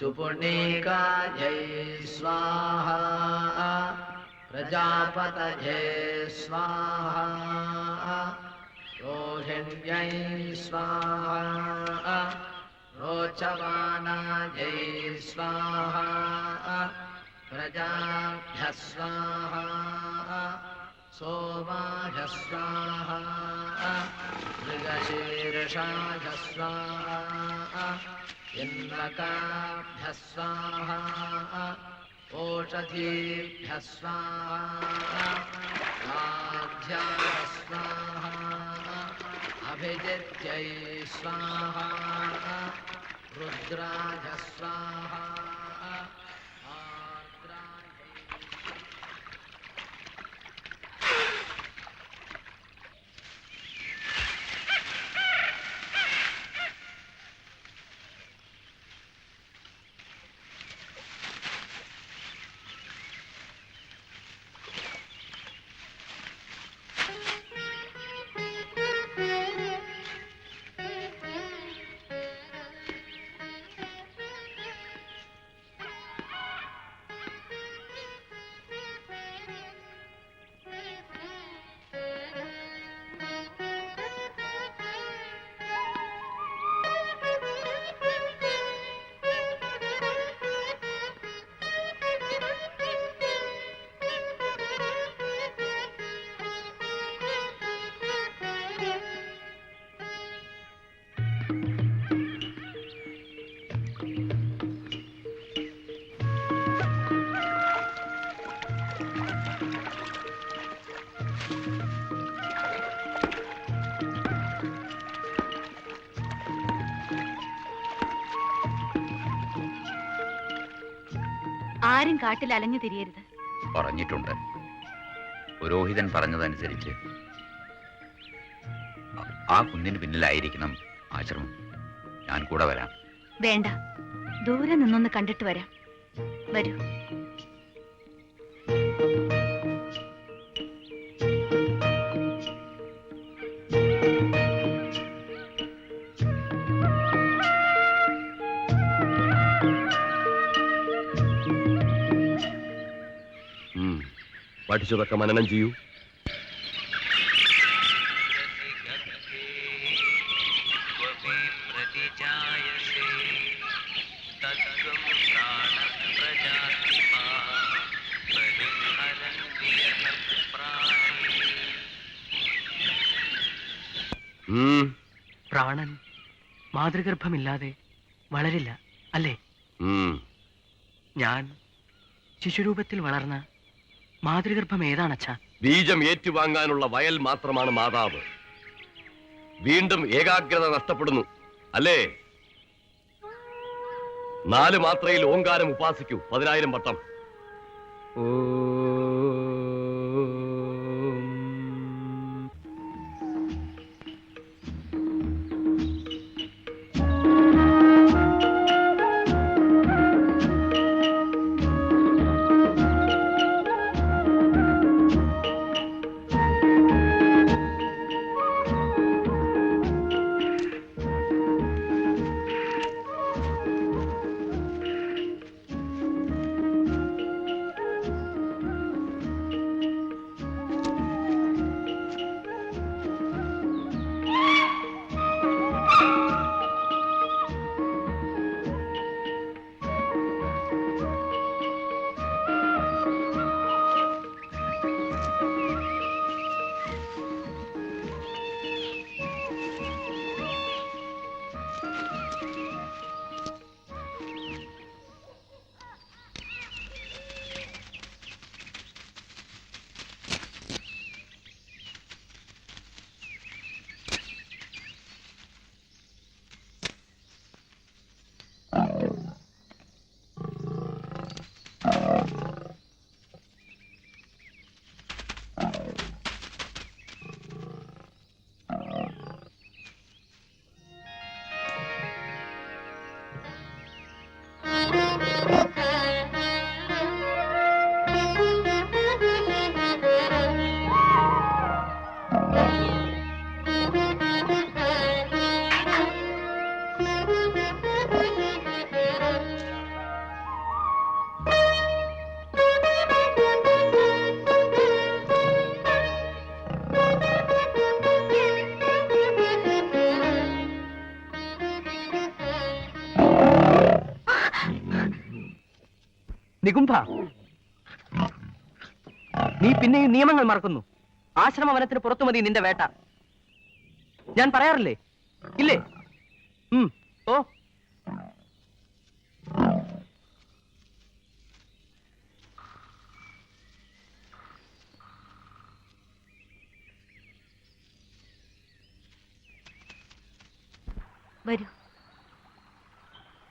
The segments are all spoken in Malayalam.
चुपुणीकायै स्वाहा। प्रजापतये स्वाहा। रोहिण्यै स्वाहा। रोचमानायै स्वाहा। प्रजाभ्यः स्वाहा। सोमाय स्वाहा। मृगशीर्षाय स्वाहा। इन्द्रकाभ्यः स्वाहा ओषधीभ्यः स्वाहा आध्याय स्वाहा अभिजित्यै स्वाहा रुद्राय ആരും കാട്ടിൽ അലഞ്ഞു തിരിയരുത്. പറഞ്ഞിട്ടുണ്ട്. പുരോഹിതൻ പറഞ്ഞതനുസരിച്ച് ആ- കുന്നിന് പിന്നിലായിരിക്കണം ആശ്രമം. ഞാൻ കൂടെ വരാം. വേണ്ട. ദൂരെ നിന്നൊന്ന് കണ്ടിട്ട് വരാം. വരൂ. പഠിച്ചതൊക്കെ മനനം ചെയ്യൂ. പ്രാണൻ മാതൃഗർഭമില്ലാതെ വളരില്ല അല്ലേ. ഞാൻ ശിശുരൂപത്തിൽ വളർന്ന മാതൃഗർഭം ഏതാണച്ഛാ ബീജം ഏറ്റുവാങ്ങാനുള്ള വയൽ മാത്രമാണ് മാതാവ്. വീണ്ടും ഏകാഗ്രത നഷ്ടപ്പെടുന്നു. അല്ലേ? നാല് മാത്രയിൽ ഓങ്കാരം ഉപാസിക്കൂ. പതിനായിരം വട്ടം. നികുംഭ. നീ പിന്നെയും നിയമങ്ങൾ മറക്കുന്നു. ആശ്രമ വനത്തിന് പുറത്തു മതി നിന്റെ വേട്ട. ഞാൻ പറയാറില്ലേ? ഇല്ലേ? ഓ വരൂ.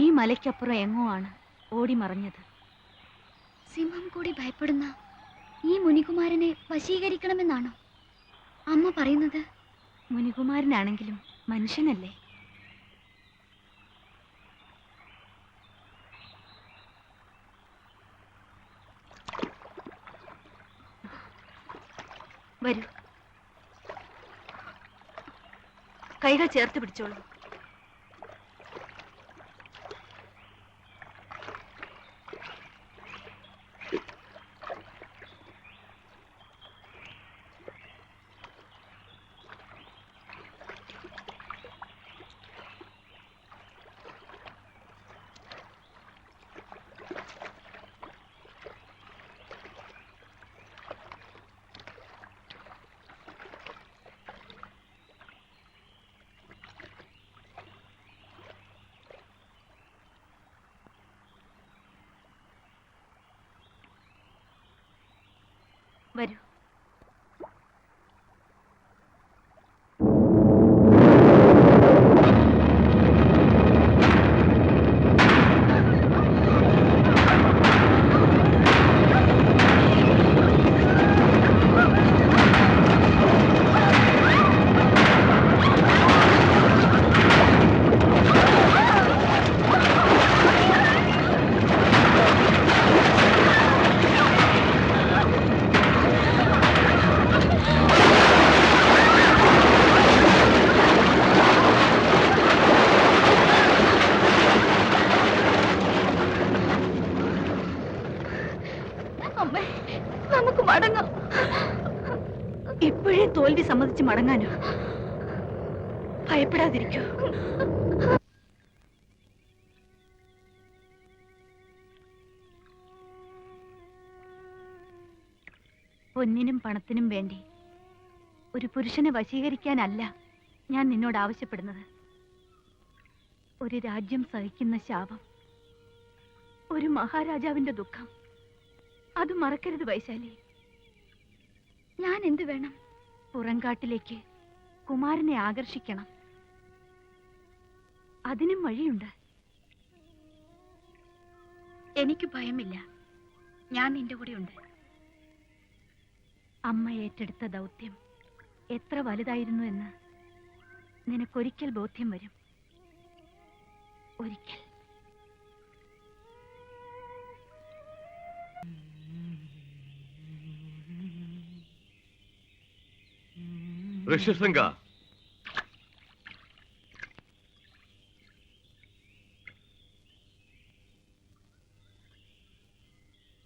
ഈ മലയ്ക്കപ്പുറം എങ്ങോ ആണ് ഓടി മറഞ്ഞത്. സിംഹം കൂടി ഭയപ്പെടുന്ന ഈ മുനികുമാരനെ വശീകരിക്കണമെന്നാണോ? അമ്മ പറയുന്നത്? മുനികുമാരനാണെങ്കിലും മനുഷ്യനല്ലേ? വരൂ. കൈകൾ ചേർത്ത് പിടിച്ചോളൂ. വരൂ. പൊന്നിനും പണത്തിനും വേണ്ടി. ഒരു പുരുഷനെ വശീകരിക്കാനല്ല ഞാൻ നിന്നോട് ആവശ്യപ്പെടുന്നത്. ഒരു രാജ്യം സഹിക്കുന്ന ശാപം. ഒരു മഹാരാജാവിന്റെ ദുഃഖം. അത് മറക്കരുത് വൈശാലി. ഞാൻ എന്ത് വേണം? പുറങ്കാട്ടിലേക്ക് കുമാരനെ ആകർഷിക്കണം. അതിനും വഴിയുണ്ട്. എനിക്ക് ഭയമില്ല. ഞാൻ നിന്റെ കൂടെ ഉണ്ട് അമ്മ ഏറ്റെടുത്ത ദൗത്യം എത്ര വലുതായിരുന്നു എന്ന് നിനക്കൊരിക്കൽ ബോധ്യം വരും. ഒരിക്കൽ. ഋഷ്യശൃംഗ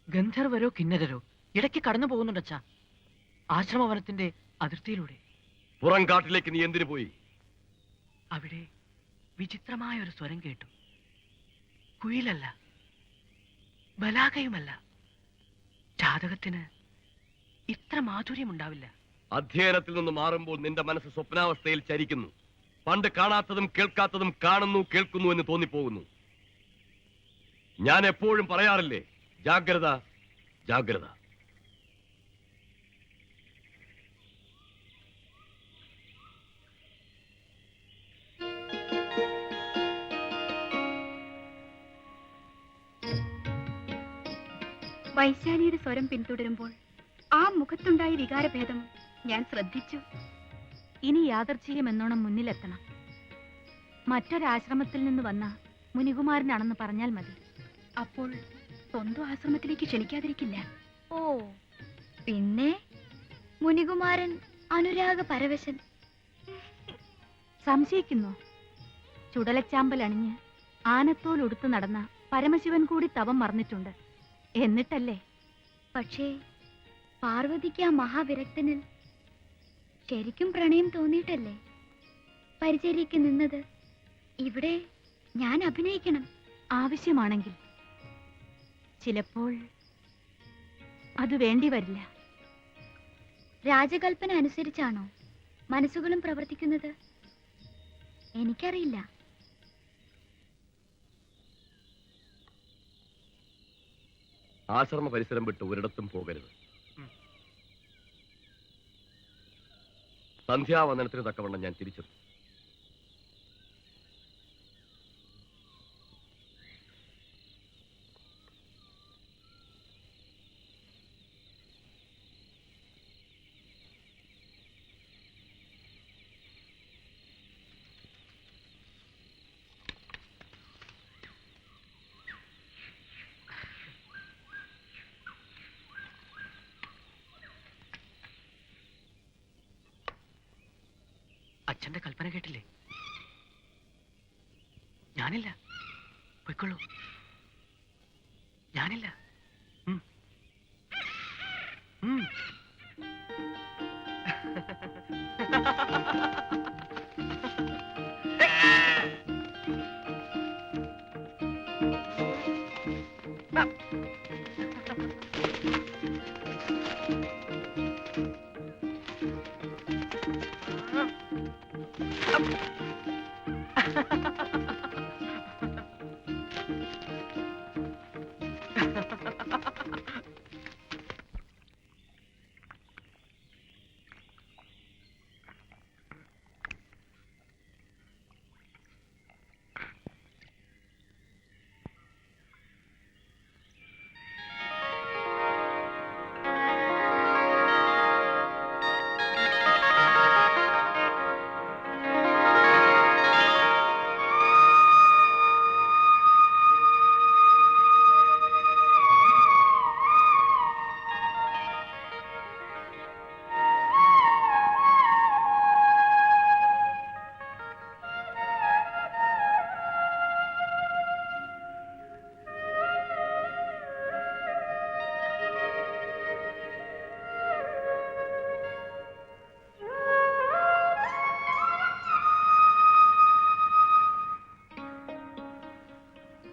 ഗന്ധർവരോ കിന്നരരോ ഇടയ്ക്ക് കടന്നു പോകുന്നുണ്ടച്ചാ. ആശ്രമവനത്തിന്റെ അതിർത്തിയിലൂടെ. പുറം കാട്ടിലേക്ക് നീ എന്തിനു പോയി? അവിടെ വിചിത്രമായ ഒരു സ്വരം കേട്ടു. കുയിലല്ല ബലാകയുമല്ല. ജാതകത്തിന് ഇത്ര മാധുര്യം ഉണ്ടാവില്ല അധ്യയനത്തിൽ നിന്ന് മാറുമ്പോൾ നിന്റെ മനസ്സ് സ്വപ്നാവസ്ഥയിൽ ചരിക്കുന്നു. പണ്ട് കാണാത്തതും കേൾക്കാത്തതും കാണുന്നു കേൾക്കുന്നു എന്ന് തോന്നിപ്പോകുന്നു. ഞാൻ എപ്പോഴും പറയാറില്ലേ ജാഗ്രത ജാഗ്രത. വൈശാലിയുടെ സ്വരം പിന്തുടരുമ്പോൾ ആ മുഖത്തുണ്ടായ വികാരഭേദം ഞാൻ ശ്രദ്ധിച്ചു. ഇനി യാദർച്ഛികം എന്നോണം മുന്നിലെത്തണം. മറ്റൊരാശ്രമത്തിൽ നിന്ന് വന്ന മുനികുമാരനാണെന്ന് പറഞ്ഞാൽ മതി. അപ്പോൾ സ്വന്തം ആശ്രമത്തിലേക്ക് ക്ഷണിക്കാതിരിക്കില്ല. ഓ പിന്നെ? മുനികുമാരൻ അനുരാഗ പരവശൻ. സംശയിക്കുന്നു. ചുടലച്ചാമ്പൽ അണിഞ്ഞ് ആനത്തോൽ ഉടുത്തു നടന്ന പരമശിവൻ കൂടി തവം മറന്നിട്ടുണ്ട്. എന്നിട്ടല്ലേ? പക്ഷേ പാർവതിക്ക് ആ മഹാവിരക്തനിൽ ശരിക്കും പ്രണയം തോന്നിയിട്ടല്ലേ? പരിചര്യക്ക് നിന്നത്. ഇവിടെ ഞാൻ അഭിനയിക്കണം. ആവശ്യമാണെങ്കിൽ. ചിലപ്പോൾ അത് വേണ്ടി വരില്ല. രാജകൽപ്പന അനുസരിച്ചാണോ മനസ്സുകളും പ്രവർത്തിക്കുന്നത്? എനിക്കറിയില്ല. ആശ്രമ പരിസരം വിട്ട് ഒരിടത്തും പോകരുത്. സന്ധ്യാവന്ദനത്തിന് തക്കവണ്ണം ഞാൻ തിരിച്ചെത്തും. അച്ഛന്റെ കൽപ്പന കേട്ടില്ലേ? ഞാനില്ല. പൊയ്ക്കൊള്ളൂ ഞാനില്ല. Thank ഉം.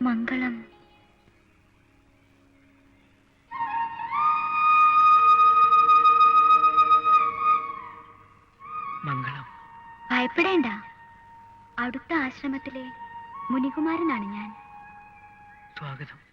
മംഗളം. മംഗളം. ഭയപ്പെടേണ്ട. അടുത്ത ആശ്രമത്തിലെ മുനികുമാരനാണ് ഞാൻ. സ്വാഗതം.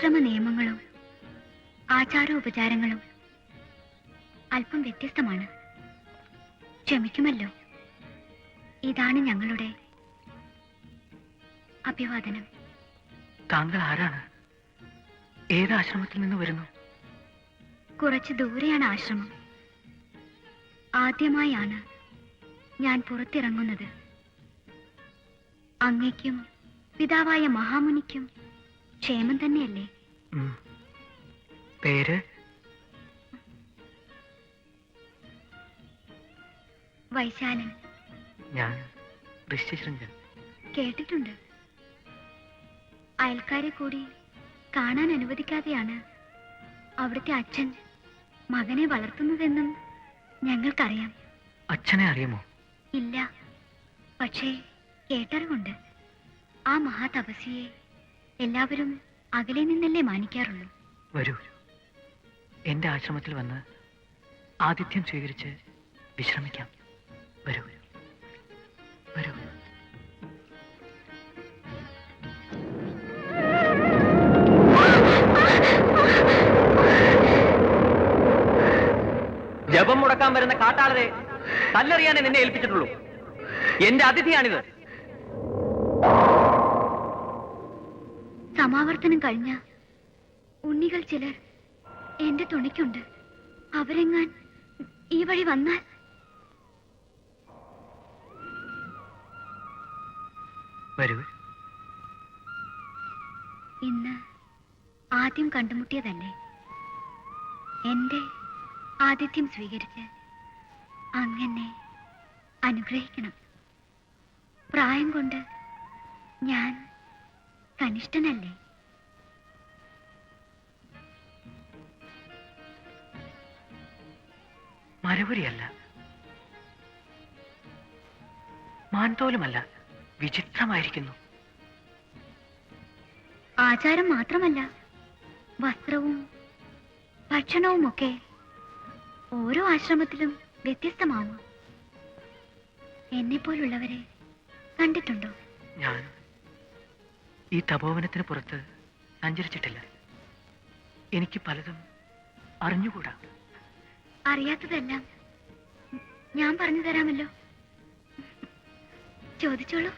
ആശ്രമ നിയമങ്ങളും ആചാരോപചാരങ്ങളും അല്പം വ്യത്യസ്തമാണ്. ക്ഷമിക്കുമല്ലോ. ഇതാണ് ഞങ്ങളുടെ അഭിവാദനം. താങ്കൾ ആരാണ്? ഏത് ആശ്രമത്തിൽ നിന്ന് വരുന്നു? കുറച്ച് ദൂരെയാണ് ആശ്രമം. ആദ്യമായാണ് ഞാൻ പുറത്തിറങ്ങുന്നത്. അങ്ങയ്ക്കും പിതാവായ മഹാമുനിക്കും ക്ഷേമം തന്നെയല്ലേ? പേര്? വൈശാലൻ. ഞാൻ ഋഷ്യശൃംഗൻ കേട്ടിട്ടുണ്ട്. അയൽക്കാരെ കൂടി കാണാൻ അനുവദിക്കാതെയാണ് അവിടുത്തെ അച്ഛൻ മകനെ വളർത്തുന്നതെന്നും ഞങ്ങൾക്കറിയാം. അച്ഛനെ അറിയുമോ? ഇല്ല. പക്ഷേ കേട്ടറിവുണ്ട്. ആ മഹാതപസ്യയെ എല്ലാവരും അകലെ നിന്നല്ലേ മാനിക്കാറുള്ളൂ. വരൂ. എന്റെ ആശ്രമത്തിൽ വന്ന് ആതിഥ്യം സ്വീകരിച്ച് വിശ്രമിക്കാം. വരൂ. വരൂ. ജപം മുടക്കാൻ വരുന്ന കാട്ടാളരെ കല്ലെറിയാനേ നിന്നെ ഏൽപ്പിച്ചിട്ടുള്ളൂ. എന്റെ അതിഥിയാണിത്. സമാവർത്തനം കഴിഞ്ഞ ഉണ്ണികൾ ചിലർ എന്റെ തുണിക്കുണ്ട്. അവരെങ്ങാൻ ഈ വഴി വന്നാൽ? വരൂ. ഇന്ന് ആദ്യം കണ്ടുമുട്ടിയതല്ലേ? എന്റെ ആതിഥ്യം സ്വീകരിച്ച് അങ്ങനെ അനുഗ്രഹിക്കണം. പ്രായം കൊണ്ട് ഞാൻ കനിഷ്ഠനല്ലേ മരപുരിയല്ല മാൻതോലുമല്ല വിചിത്രമായിരിക്കുന്നു. ആചാരം മാത്രമല്ല വസ്ത്രവും ഭക്ഷണവും ഒക്കെ ഓരോ ആശ്രമത്തിലും വ്യത്യസ്തമാവും എന്നെപ്പോലുള്ളവരെ കണ്ടിട്ടുണ്ടോ? ഞാൻ ഈ തപോവനത്തിന് പുറത്ത് സഞ്ചരിച്ചിട്ടില്ല. എനിക്ക് പലതും അറിഞ്ഞുകൂടാ. അറിയാത്തതെല്ലാം ഞാൻ പറഞ്ഞു തരാമല്ലോ. ചോദിച്ചോളൂ.